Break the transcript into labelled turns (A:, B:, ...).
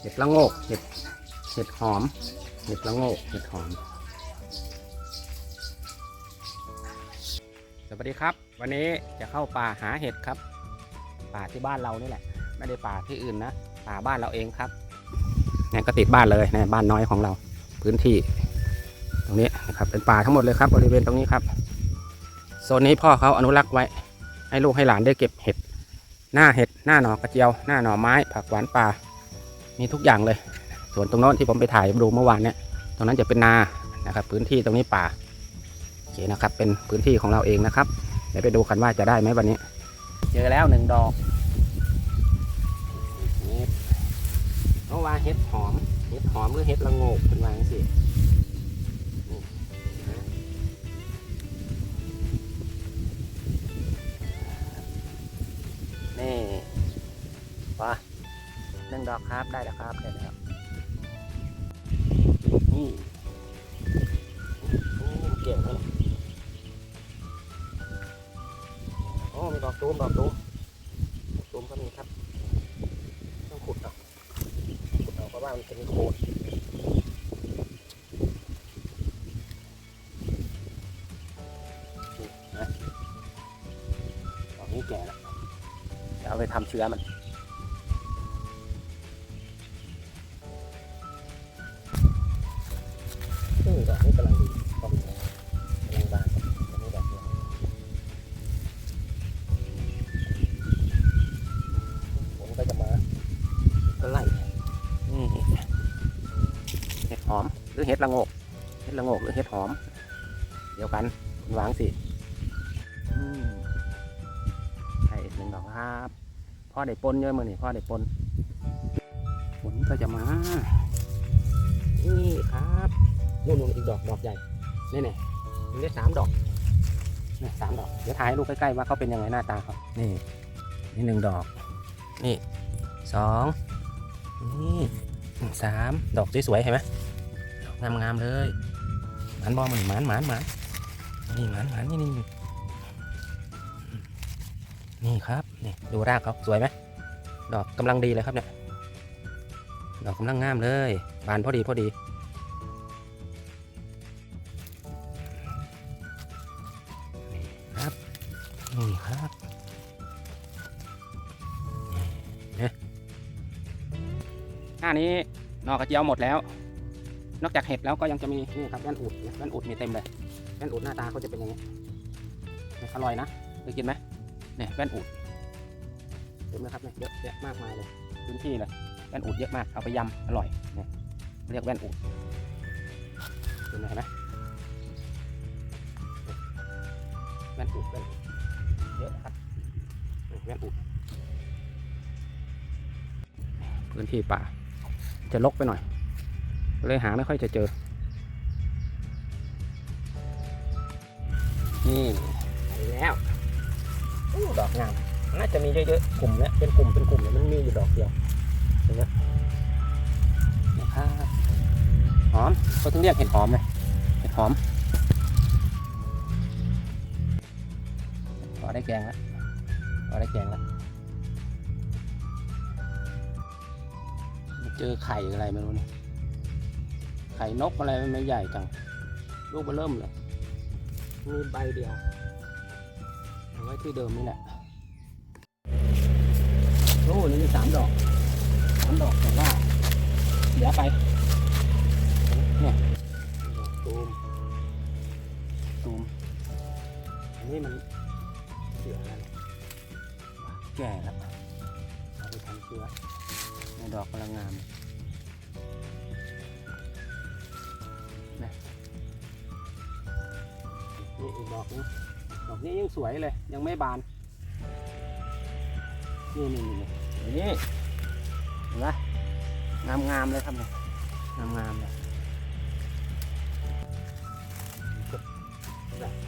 A: เห็ดละโงกเห็ดเห็ดหอม เห็ดละโงกเห็ดหอม สวัสดีครับ วันนี้จะเข้าป่าหาเห็ดครับ ป่าที่บ้านเรานี่แหละ ไม่ได้ป่าที่อื่นนะป่าบ้านเราเองครับเนี่ยก็ติดบ้านเลยในบ้านน้อยของเรา พื้นที่ ตรงนี้นะครับเป็นป่าทั้งหมดเลยครับบริเวณตรงนี้ครับโซนนี้พ่อเขาอนุรักษ์ไว้ ให้ลูกให้หลานได้เก็บเห็ดหน้าเห็ดหน้าหน่อกระเจียว หน้าหน่อไม้ ผักหวานป่า มีทุกอย่างเลย ส่วนตรงโน้นที่ผมไปถ่ายดูเมื่อวานเนี่ย ตรงนั้นจะเป็นนานะครับ พื้นที่ตรงนี้ป่าโอเคนะครับ เป็นพื้นที่ของเราเองนะครับเดี๋ยวไปดูกันว่าจะได้ไหมวันนี้ เจอแล้วหนึ่งดอกเมื่อวานเห็ดหอม เห็ดหอมหรือเห็ดละโงกเป็นวาจังสิ ดอกครับได้แล้วครับได้แล้วนี่เก่งเลยโอ้มีดอกตูมดอกตูมตูมก็มีครับต้องขุดเอาขุดเอาเพราะว่ามันเป็นโคนนี่นะดอกนี้แก่แล้วจะเอาไปทำเชื้อมัน หอม หรือเห็ดละโงกเห็ดละโงกหรือเห็ดหอม เดียวกันคุณวางสิให้อีกหนึ่งดอกครับพ่อได้ปนเยอะมือนี่พ่อได้ปนฝนก็จะมา นี่ครับนู่นนู่นอีกดอกดอกใหญ่นี่นี่มันได้สามดอกนี่สามดอก เดี๋ยวถ่ายให้ดูใกล้ๆว่าเขาเป็นยังไงหน้าตาเขานี่นี่หนึ่งดอก นี่สองนี่สามดอกสวยๆเห็นไหม ดอกงามๆเลยหมันบอมันหมันหมันหมันนี่หมันหมันนี่นี่นี่ครับนี่ดูรากเขาสวยไหมดอกกำลังดีเลยครับเนี่ยดอกกำลังงามเลยบานพอดีพอดีครับนี่ครับเนี่ยหน้านี้นอกกระเจียวหมดแล้ว นอกจากเห็ดแล้วก็ยังจะมีนี่ครับแว่นอุดแว่นอุดมีเต็มเลยแว่นอุดหน้าตาเขาจะเป็นอย่างนี้เนี่ยอร่อยนะเคยกินไหมเนี่ยแว่นอุดเต็มเลยครับเนี่ยเยอะแยะมากมายเลยพื้นที่เลยแว่นอุดเยอะมากเอาไปยำอร่อยเนี่ยเรียกแว่นอุดเห็นไหมแว่นอุดแว่นอุดเยอะครับแว่นอุดพื้นที่ป่าจะลกไปหน่อย เลยหาไม่ค่อยจะเจอ นี่ไปแล้วอดอกงามน่าจะมีเยอะๆกลุ่มเนี้ยเป็นกลุ่มเป็นกลุ่มเนี่ยมันมีอยู่ดอกเดียวเห็นไหมนะครับหอมเขาถึงเรียกเห็ดหอมเลยเห็ดหอมพอได้แกงแล้วพอได้แกงแล้วเจอไข่อะไรไม่รู้เนี่ย ไข่นกอะไรมันไม่ใหญ่จัง ลูกมันเริ่มเลย มีใบเดียวเอาไว้ที่เดิมนี่แหละ โอ้นี่มีสามดอกสามดอกแต่ว่าเดี๋ยวไป เนี่ยตูมตูมอันนี้มันเสืออะไรแก่แล้วเอาไปทำเชื้อในดอกกำลังงาม นะนี่อีกดอกนึงดอกนี้ยังสวยเลย ยังไม่บาน นี่นี่นี่นี่นี่เห็นไหมงามงามๆเลยครับเนี่ยงามงามๆเลยยังไม่บาน